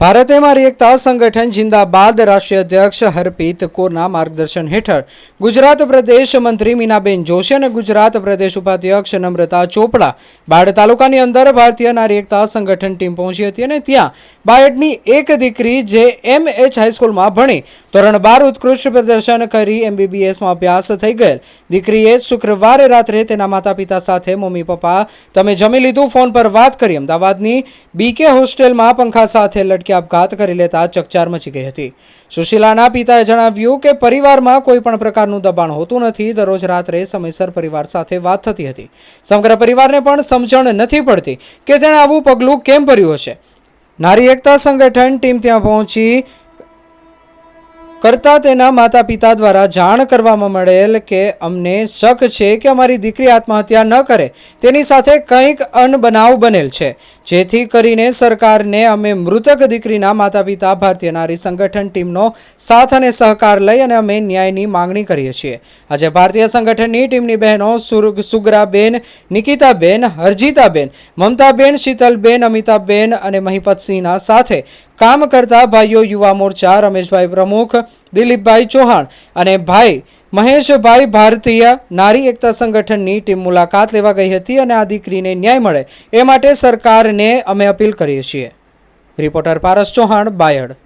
ભારતે મારી એકતા સંગઠન જિંદાબાદ રાષ્ટ્રીય અધ્યક્ષ હરપીત કોરના માર્ગદર્શન હેઠળ ગુજરાત પ્રદેશ મંત્રી મીનાબેન જોશી અને ગુજરાત પ્રદેશ ઉપાધ્યક્ષ નમ્રતા ચોપડા બાળ તાલુકાની અંદર ભારતીય નારી એકતા સંગઠન ટીમ પહોંચી હતી અને ત્યાં બાયડની એક દીકરી જે એમ એચ હાઈસ્કૂલમાં ભણી ધોરણ બાર ઉત્કૃષ્ટ પ્રદર્શન કરી એમબીબીએસમાં અભ્યાસ થઈ ગયેલ. દીકરીએ શુક્રવારે રાત્રે તેના માતા પિતા સાથે મમ્મી પપ્પા, તમે જમી લીધું? ફોન પર વાત કરી. અમદાવાદની બીકે હોસ્ટેલમાં પંખા સાથે લટકી આપઘાત કરી લેતા ચકચાર મચી ગઈ હતી. સુશીલાના પિતાએ જણાવ્યું કે પરિવારમાં કોઈ પણ પ્રકારનું દબાણ હોતું નથી. દરરોજ રાત્રે સમયસર પરિવાર સાથે વાત થતી હતી. સમગ્ર પરિવારને પણ સમજણ નથી પડતી કે તેણે આવું પગલું કેમ ભર્યું હશે. નારી એકતા સંગઠન ટીમ ત્યાં પહોંચી કરતા તેના માતા પિતા દ્વારા જાણ કરવામાં મળેલ કે અમને શક છે કે અમારી દીકરી આત્મહત્યા ન કરે. તેની સાથે કંઈક અનબનાવ બનેલ છે. જેથી કરીને સરકારને અમે મૃતક દીકરીના માતા પિતા ભારતીય નારી સંગઠન ટીમનો સાથ અને સહકાર લઈ અને અમે ન્યાયની માંગણી કરીએ છીએ. આજે ભારતીય સંગઠનની ટીમની બહેનો સુગરાબેન, નિકિતાબેન, હરજીતાબેન, મમતાબેન, શીતલબેન, અમિતાબેન અને મહિપતસિંહના સાથે કામ કરતા ભાઈઓ યુવા મોરચા, રમેશભાઈ પ્રમુખ, દિલીપભાઈ ચૌહાણ અને ભાઈ મહેશભાઈ ભારતીય નારી એકતા સંગઠનની ટીમ મુલાકાત લેવા ગઈ હતી અને આ દીકરીને ન્યાય મળે એ માટે સરકારને અમે અપીલ કરીએ છીએ. રિપોર્ટર પારસ ચૌહાણ, બાયડ.